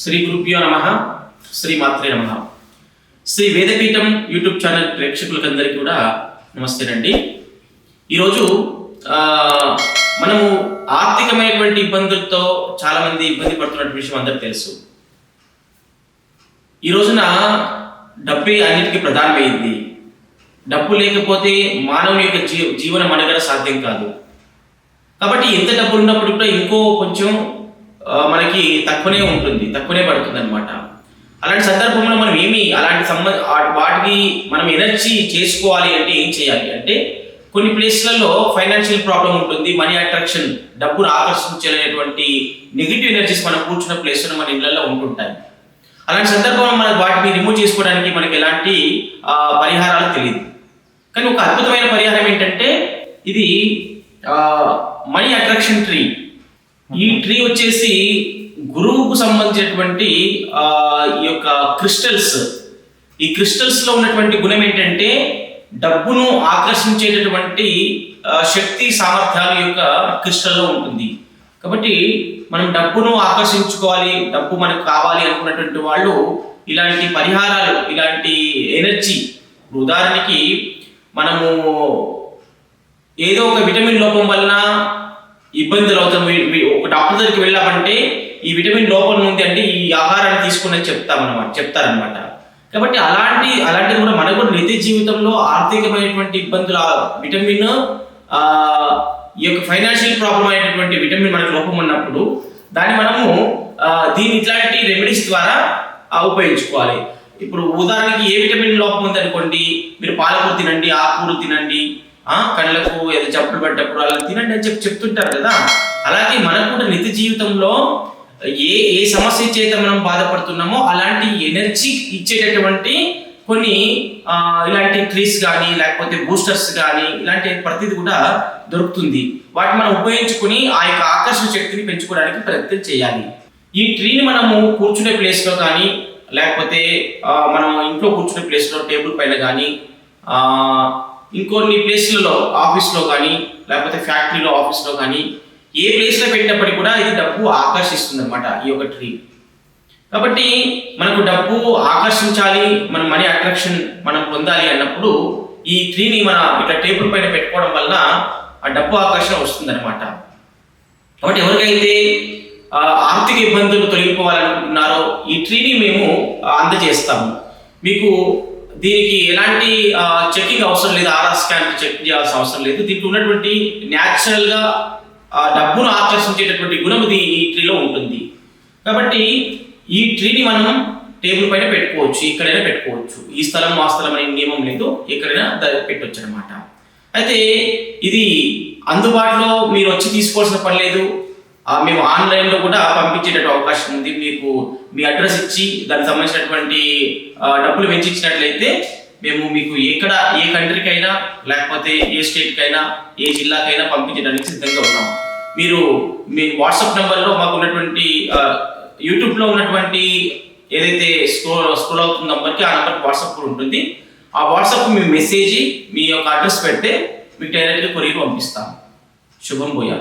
శ్రీ గురుభ్యో నమ శ్రీ మాత్రే నమ. శ్రీ వేదపీఠం యూట్యూబ్ ఛానల్ ప్రేక్షకులకందరికీ కూడా నమస్తేనండి. ఈరోజు మనము ఆర్థికమైనటువంటి ఇబ్బందులతో చాలామంది ఇబ్బంది పడుతున్నటువంటి విషయం అందరికి తెలుసు. ఈ రోజున డబ్బే అన్నిటికీ ప్రధానమైంది. డబ్బు లేకపోతే మానవుని యొక్క జీ జీవనం మనుగడ సాధ్యం కాదు. కాబట్టి ఎంత డబ్బు ఉన్నప్పుడు కూడా ఇంకో కొంచెం మనకి తక్కువనే ఉంటుంది తక్కువనే పడుతుంది అనమాట అలాంటి సందర్భంలో మనం ఏమి అలాంటి సంబంధ వాటికి మనం ఎనర్జీ చేసుకోవాలి అంటే ఏం చేయాలి? అంటే కొన్ని ప్లేస్లలో ఫైనాన్షియల్ ప్రాబ్లం ఉంటుంది మనీ అట్రాక్షన్ డబ్బును ఆకర్షించలేనటువంటి నెగిటివ్ ఎనర్జీస్ మనం కూర్చున్న ప్లేస్లో మన ఇళ్ళలో ఉంటుంటాయి. అలాంటి సందర్భంలో మనం వాటిని రిమూవ్ చేసుకోవడానికి మనకి ఎలాంటి పరిహారాలు తెలియదు. కానీ ఒక అద్భుతమైన పరిహారం ఏంటంటే ఇది మనీ అట్రాక్షన్ ట్రీ. ఈ ట్రీ వచ్చేసి గురువుకు సంబంధించినటువంటి ఈ యొక్క క్రిస్టల్స్. ఈ క్రిస్టల్స్లో ఉన్నటువంటి గుణం ఏంటంటే డబ్బును ఆకర్షించేటటువంటి శక్తి సామర్థ్యాల యొక్క క్రిస్టల్లో ఉంటుంది. కాబట్టి మనం డబ్బును ఆకర్షించుకోవాలి డబ్బు మనకు కావాలి అనుకున్నటువంటి వాళ్ళు ఇలాంటి పరిహారాలు ఇలాంటి ఎనర్జీ ఉదాహరణకి మనము ఏదో ఒక విటమిన్ లోపం వలన ఇబ్బందులు అవుతాం. ఒక డాక్టర్ దగ్గరికి వెళ్ళామంటే ఈ విటమిన్ లోపం ఉంది అంటే ఈ ఆహారాన్ని తీసుకుని చెప్తామన్నమాట చెప్తారనమాట కాబట్టి అలాంటి అలాంటివి కూడా మనకు కూడా నిత్య జీవితంలో ఆర్థికమైనటువంటి ఇబ్బందులు విటమిన్ ఈ యొక్క ఫైనాన్షియల్ ప్రాబ్లం అయినటువంటి విటమిన్ మనకు లోపం ఉన్నప్పుడు దాన్ని మనము దీని ఇట్లాంటి రెమెడీస్ ద్వారా ఉపయోగించుకోవాలి. ఇప్పుడు ఉదాహరణకి ఏ విటమిన్ లోపం ఉందనుకోండి మీరు పాలకూర తినండి ఆకుకూరలు తినండి ఆ కళ్ళకు ఏదో చెప్పులు పడ్డప్పుడు అలా తినండి అని చెప్పి చెప్తుంటారు కదా. అలాగే మనకు కూడా నిత్య జీవితంలో ఏ ఏ సమస్య చేత మనం బాధపడుతున్నామో అలాంటి ఎనర్జీ ఇచ్చేటటువంటి కొన్ని ఇలాంటి ట్రీస్ కానీ లేకపోతే బూస్టర్స్ కానీ ఇలాంటి ప్రతిది కూడా దొరుకుతుంది. వాటిని మనం ఉపయోగించుకుని ఆ యొక్క ఆకర్షణ శక్తిని పెంచుకోవడానికి ప్రయత్నం చేయాలి. ఈ ట్రీని మనము కూర్చునే ప్లేస్లో కానీ లేకపోతే మనం ఇంట్లో కూర్చునే ప్లేస్లో టేబుల్ పైన కానీ ఇంకొన్ని ప్లేస్లలో ఆఫీస్లో కానీ లేకపోతే ఫ్యాక్టరీలో ఆఫీస్లో కానీ ఏ ప్లేస్లో పెట్టినప్పటికీ కూడా ఇది డబ్బు ఆకర్షిస్తుంది అనమాట ఈ యొక్క ట్రీ కాబట్టి మనకు డబ్బు ఆకర్షించాలి మన మనీ అట్రాక్షన్ మనం పొందాలి అన్నప్పుడు ఈ ట్రీని మన ఇట్లా టేబుల్ పైన పెట్టుకోవడం వలన ఆ డబ్బు ఆకర్షణ వస్తుందన్నమాట. కాబట్టి ఎవరికైతే ఆర్థిక ఇబ్బందులు తొలగిపోవాలనుకుంటున్నారో ఈ ట్రీని మేము అందజేస్తాము. మీకు దీనికి ఎలాంటి చెకింగ్ అవసరం లేదు ఆర్ఆర్ స్కాన్ చెక్ చేయాల్సిన అవసరం లేదు. దీంట్లో ఉన్నటువంటి న్యాచురల్గా డబ్బును ఆకర్షించేటటువంటి గుణం ఇది ఈ ట్రీలో ఉంటుంది. కాబట్టి ఈ ట్రీని మనం టేబుల్ పైన పెట్టుకోవచ్చు ఎక్కడైనా పెట్టుకోవచ్చు. ఈ స్థలం ఆ స్థలం అనే నియమం లేదు ఎక్కడైనా పెట్టవచ్చు అనమాట అయితే ఇది అందుబాటులో మీరు వచ్చి తీసుకోవాల్సిన పని లేదు. మేము ఆన్లైన్లో కూడా పంపించేటట్టు అవకాశం ఉంది. మీకు మీ అడ్రస్ ఇచ్చి దానికి సంబంధించినటువంటి డబ్బులు వెంచి మేము మీకు ఎక్కడ ఏ కంట్రీకైనా లేకపోతే ఏ స్టేట్కైనా ఏ జిల్లాకైనా పంపించడానికి సిద్ధంగా ఉన్నాం. మీరు మీ వాట్సాప్ నెంబర్లో మాకు ఉన్నటువంటి యూట్యూబ్లో ఉన్నటువంటి ఏదైతే స్క్రోల్ స్క్రోల్ అవుతున్న నెంబర్కి ఆ నెంబర్కి వాట్సాప్ కూడా ఉంటుంది. ఆ వాట్సాప్ మీ మెసేజ్ మీ యొక్క అడ్రస్ పెడితే మీకు డైరెక్ట్గా కొరియర్ పంపిస్తాం. శుభం పోయా